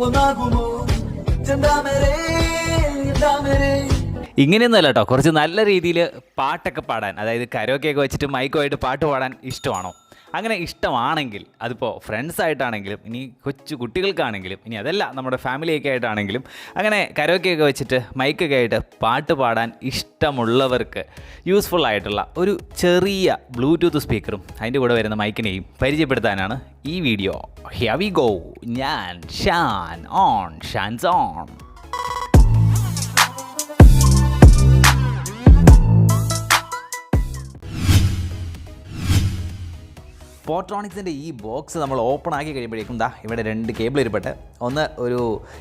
ဝမကူမတန်ဒါမရေဒါမရေ ഇങ്ങനെയൊന്നുമല്ല കേട്ടോ. കുറച്ച് നല്ല രീതിയിൽ പാട്ടൊക്കെ പാടാൻ അതായത് കരോക്കെയൊക്കെ വെച്ചിട്ട് മൈക്കുമായിട്ട് പാട്ട് പാടാൻ ഇഷ്ടമാണോ? അങ്ങനെ ഇഷ്ടമാണെങ്കിൽ അതിപ്പോൾ ഫ്രണ്ട്സ് ആയിട്ടാണെങ്കിലും ഇനി കൊച്ചു കുട്ടികൾക്കാണെങ്കിലും ഇനി അതല്ല നമ്മുടെ ഫാമിലിയൊക്കെ ആയിട്ടാണെങ്കിലും അങ്ങനെ കരോക്കെയൊക്കെ വെച്ചിട്ട് മൈക്കൊക്കെ ആയിട്ട് പാട്ട് പാടാൻ ഇഷ്ടമുള്ളവർക്ക് യൂസ്ഫുൾ ആയിട്ടുള്ള ഒരു ചെറിയ ബ്ലൂടൂത്ത് സ്പീക്കറും അതിന്റെ കൂടെ വരുന്ന മൈക്കിനെയും പരിചയപ്പെടുത്താനാണ് ഈ വീഡിയോ ഹിയർ വി ഗോ ഞാൻ ഷാൻ ഓൺ ഷാൻസ് ഓൺ. പോട്രോണിക്സിന്റെ ഈ ബോക്സ് നമ്മൾ ഓപ്പൺ ആക്കി കഴിയുമ്പോഴേക്കും ദാ ഇവിടെ രണ്ട് കേബിൾ ഇരിപ്പട്ടെ ഒന്ന് ഒരു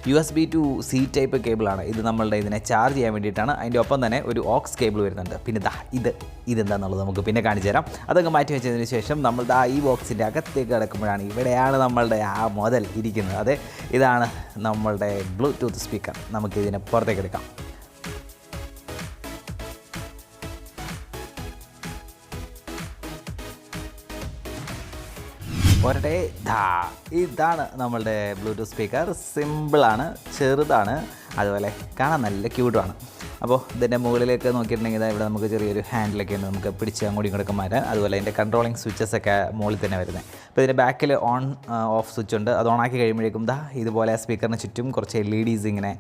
U S B to C type കേബിളാണ് ഇത് നമ്മളുടെ ഇതിനെ ചാർജ് ചെയ്യാൻ വേണ്ടിയിട്ടാണ്. അതിന്റെ ഒപ്പം തന്നെ ഒരു ഓക്സ് കേബിൾ വരുന്നുണ്ട്. പിന്നെ ദാ ഇത് ഇതെന്താണെന്നുള്ളത് നമുക്ക് പിന്നെ കാണിച്ചു തരാം. അതൊക്കെ മാറ്റി വെച്ചതിന് ശേഷം നമ്മൾ ദാ ഈ ബോക്സിന്റെ അകത്തേക്ക് കിടക്കുമ്പോഴാണ് ഇവിടെയാണ് നമ്മളുടെ ആ മുതൽ ഇരിക്കുന്നത്. അതെ ഇതാണ് നമ്മളുടെ ബ്ലൂടൂത്ത് സ്പീക്കർ നമുക്കിതിനെ പുറത്തേക്ക് എടുക്കാം. പോരട്ടെ. ധാ ഇതാണ് നമ്മളുടെ ബ്ലൂടൂത്ത് സ്പീക്കർ സിമ്പിളാണ് ചെറുതാണ്. അതുപോലെ കാണാൻ നല്ല ക്യൂട്ടുമാണ് അപ്പോൾ ഇതിന്റെ മുകളിലേക്ക് നോക്കിയിട്ടുണ്ടെങ്കിൽ ഇവിടെ നമുക്ക് ചെറിയൊരു ഹാൻഡിലൊക്കെ ഉണ്ട്. നമുക്ക് പിടിച്ച് അങ്ങോട്ടും ഇങ്ങോട്ടൊക്കെ മാറ്റാൻ അതുപോലെ അതിന്റെ കൺട്രോളിങ് സ്വിച്ചസ് ഒക്കെ മുകളിൽ തന്നെ വരുന്നത്. അപ്പോൾ ഇതിന്റെ ബാക്കിൽ ഓൺ ഓഫ് സ്വിച്ച് ഉണ്ട്. അത് ഓണാക്കി കഴിയുമ്പോഴേക്കും ദാ ഇതുപോലെ സ്പീക്കറിന് ചുറ്റും കുറച്ച് എൽ ഇ ഡീസ് ഇങ്ങനെ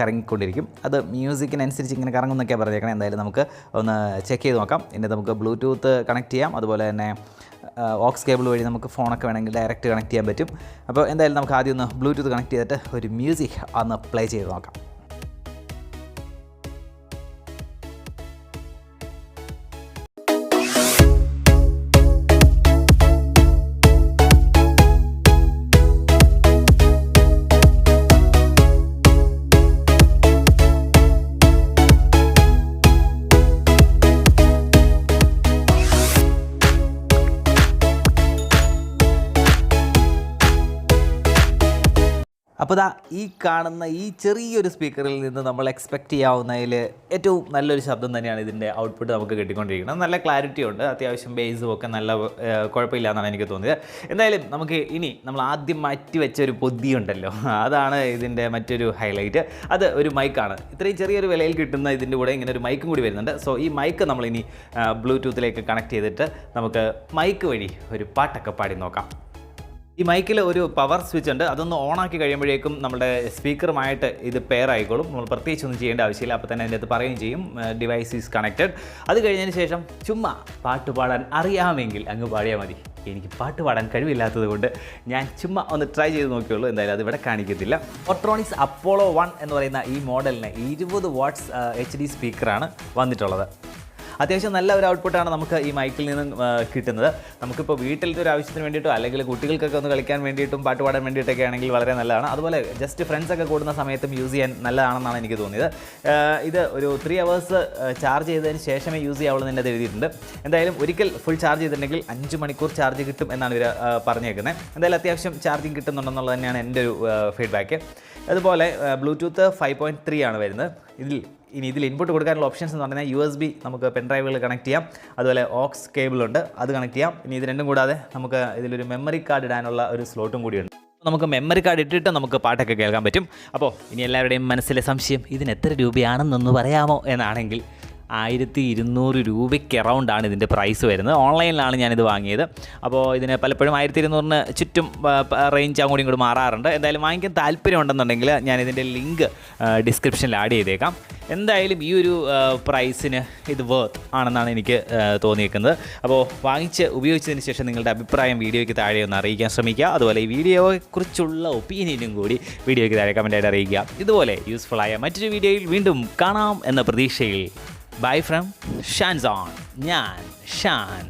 കറങ്ങിക്കൊണ്ടിരിക്കും. അത് മ്യൂസിക്കിനനുസരിച്ച് ഇങ്ങനെ കറങ്ങുന്നൊക്കെയാണ് പറഞ്ഞേക്കണേ. എന്തായാലും നമുക്ക് ഒന്ന് ചെക്ക് ചെയ്ത് നോക്കാം. ഇനി നമുക്ക് ബ്ലൂടൂത്ത് കണക്ട് ചെയ്യാം. അതുപോലെ തന്നെ ഓക്സ് കേബിൾ വഴി നമുക്ക് ഫോണൊക്കെ വേണമെങ്കിൽ ഡയറക്റ്റ് കണക്ട് ചെയ്യാൻ പറ്റും. അപ്പോൾ എന്തായാലും നമുക്ക് ആദ്യം ഒന്ന് ബ്ലൂടൂത്ത് കണക്ട് ചെയ്തിട്ട് ഒരു മ്യൂസിക് ഒന്ന് പ്ലേ ചെയ്ത് നോക്കാം. അപ്പോൾ ദാ ഈ കാണുന്ന ഈ ചെറിയൊരു സ്പീക്കറിൽ നിന്ന് നമ്മൾ എക്സ്പെക്റ്റ് ചെയ്യാവുന്നതിൽ ഏറ്റവും നല്ലൊരു ശബ്ദം തന്നെയാണ് ഇതിന്റെ ഔട്ട്പുട്ട് നമുക്ക് കിട്ടിക്കൊണ്ടിരിക്കുന്നത്. നല്ല ക്ലാരിറ്റി ഉണ്ട്. അത്യാവശ്യം ബേസും ഒക്കെ നല്ല കുഴപ്പമില്ല എന്നാണ് എനിക്ക് തോന്നിയത്. എന്തായാലും നമുക്ക് ഇനി നമ്മൾ ആദ്യം മാറ്റി വെച്ച ഒരു പൊതിയുണ്ടല്ലോ അതാണ് ഇതിന്റെ മറ്റൊരു ഹൈലൈറ്റ് അത് ഒരു മൈക്കാണ് ഇത്രയും ചെറിയൊരു വിലയിൽ കിട്ടുന്ന ഇതിന്റെ കൂടെ ഇങ്ങനെ ഒരു മൈക്കും കൂടി വരുന്നുണ്ട്. സോ ഈ മൈക്ക് നമ്മൾ ഇനി ബ്ലൂടൂത്തിലേക്ക് കണക്ട് ചെയ്തിട്ട് നമുക്ക് മൈക്ക് വഴി ഒരു പാട്ടൊക്കെ പാടി നോക്കാം. ഈ മൈക്കിൽ ഒരു പവർ സ്വിച്ച് ഉണ്ട്. അതൊന്ന് ഓണാക്കി കഴിയുമ്പോഴേക്കും നമ്മുടെ സ്പീക്കറുമായിട്ട് ഇത് പെയർ ആയിക്കോളും. നമ്മൾ പ്രത്യേകിച്ച് ഒന്നും ചെയ്യേണ്ട ആവശ്യമില്ല. അപ്പോൾ തന്നെ അതിന്റെ അകത്ത് പറയുകയും ചെയ്യും. ഡിവൈസ് ഈസ് കണക്റ്റഡ് അത് കഴിഞ്ഞതിന് ശേഷം ചുമ്മാ പാട്ട് പാടാൻ അറിയാമെങ്കിൽ അങ്ങ് പാടിയാൽ മതി. എനിക്ക് പാട്ട് പാടാൻ കഴിവില്ലാത്തത് കൊണ്ട് ഞാൻ ചുമ്മാ ഒന്ന് ട്രൈ ചെയ്ത് നോക്കിയുള്ളൂ എന്തായാലും അതിവിടെ കാണിക്കത്തില്ല. ഒട്രോണിക്സ് അപ്പോളോ വൺ എന്ന് പറയുന്ന ഈ മോഡലിന് ഇരുപത് വാട്ട്സ് എച്ച് ഡി സ്പീക്കറാണ് വന്നിട്ടുള്ളത്. അത്യാവശ്യം നല്ല ഒരു ഔട്ട്പുട്ടാണ് നമുക്ക് ഈ മൈക്കിൽ നിന്നും കിട്ടുന്നത്. നമുക്കിപ്പോൾ വീട്ടിലത്തെ ഒരു ആവശ്യത്തിന് വേണ്ടിയിട്ടോ അല്ലെങ്കിൽ കുട്ടികൾക്കൊക്കെ ഒന്ന് കളിക്കാൻ വേണ്ടിയിട്ടും പാട്ട് പാടാൻ വേണ്ടിയിട്ടൊക്കെ ആണെങ്കിൽ വളരെ നല്ലതാണ്. അതുപോലെ ജസ്റ്റ് ഫ്രണ്ട്സ് ഒക്കെ കൂടുന്ന സമയത്തും യൂസ് ചെയ്യാൻ നല്ലതാണെന്നാണ് എനിക്ക് തോന്നിയത്. ഇത് ഒരു ത്രീ അവേഴ്സ് ചാർജ് ചെയ്തതിന് ശേഷമേ യൂസ് ചെയ്യാവുള്ളൂ എന്ന് എഴുതിയിട്ടുണ്ട് എന്തായാലും ഒരിക്കൽ ഫുൾ ചാർജ് ചെയ്തിട്ടുണ്ടെങ്കിൽ അഞ്ച് മണിക്കൂർ ചാർജ് കിട്ടും എന്നാണ് ഇവർ പറഞ്ഞേക്കുന്നത്. എന്തായാലും അത്യാവശ്യം ചാർജിങ് കിട്ടുന്നുണ്ടെന്നുള്ളത് തന്നെയാണ് എന്റെ ഒരു ഫീഡ്ബാക്ക് അതുപോലെ ബ്ലൂടൂത്ത് ഫൈവ് പോയിന്റ് ത്രീ ആണ് വരുന്നത്. ഇതിൽ ഇനി ഇതിൽ ഇൻപുട്ട് കൊടുക്കാനുള്ള ഓപ്ഷൻസ് എന്ന് പറഞ്ഞാൽ യു എസ് ബി നമുക്ക് പെൻ ഡ്രൈവുകൾ കണക്ട് ചെയ്യാം. അതുപോലെ ഓക്സ് കേബിൾ ഉണ്ട് അത് കണക്ട് ചെയ്യാം. ഇനി ഇത് രണ്ടും കൂടാതെ നമുക്ക് ഇതിലൊരു മെമ്മറി കാർഡ് ഇടാനുള്ള ഒരു സ്ലോട്ടും കൂടിയുണ്ട്. നമുക്ക് മെമ്മറി കാർഡ് ഇട്ടിട്ട് നമുക്ക് പാട്ടൊക്കെ കേൾക്കാൻ പറ്റും. അപ്പോൾ ഇനി എല്ലാവരുടെയും മനസ്സിലെ സംശയം ഇതിന് എത്ര രൂപയാണെന്നൊന്ന് പറയാമോ? എന്നാണെങ്കിൽ ആയിരത്തി ഇരുന്നൂറ് രൂപയ്ക്ക് അറൗണ്ടാണ് ഇതിന്റെ പ്രൈസ് വരുന്നത്. ഓൺലൈനിലാണ് ഞാനിത് വാങ്ങിയത്. അപ്പോൾ ഇതിന് പലപ്പോഴും ആയിരത്തി ഇരുന്നൂറിന് ചുറ്റും റേഞ്ച് അങ്ങോട്ടും ഇങ്ങോട്ട് മാറാറുണ്ട്. എന്തായാലും വാങ്ങിക്കാൻ താല്പര്യം ഉണ്ടെന്നുണ്ടെങ്കിൽ ഞാനിതിന്റെ ലിങ്ക് ഡിസ്ക്രിപ്ഷനിൽ ആഡ് ചെയ്തേക്കാം. എന്തായാലും ഈ ഒരു പ്രൈസിന് ഇത് വർത്ത് ആണെന്നാണ് എനിക്ക് തോന്നിയേക്കുന്നത്. അപ്പോൾ വാങ്ങിച്ച് ഉപയോഗിച്ചതിന് ശേഷം നിങ്ങളുടെ അഭിപ്രായം വീഡിയോയ്ക്ക് താഴെ ഒന്ന് അറിയിക്കാൻ ശ്രമിക്കുക. അതുപോലെ ഈ വീഡിയോയെക്കുറിച്ചുള്ള ഒപ്പീനിയനും കൂടി വീഡിയോയ്ക്ക് താഴെ കമന്റായിട്ട് അറിയിക്കുക. ഇതുപോലെ യൂസ്ഫുള്ളായ മറ്റൊരു വീഡിയോയിൽ വീണ്ടും കാണാം എന്ന പ്രതീക്ഷയിൽ. ബൈ ഫ്രം ഷാൻസോൺ ഞാൻ ഷാൻ.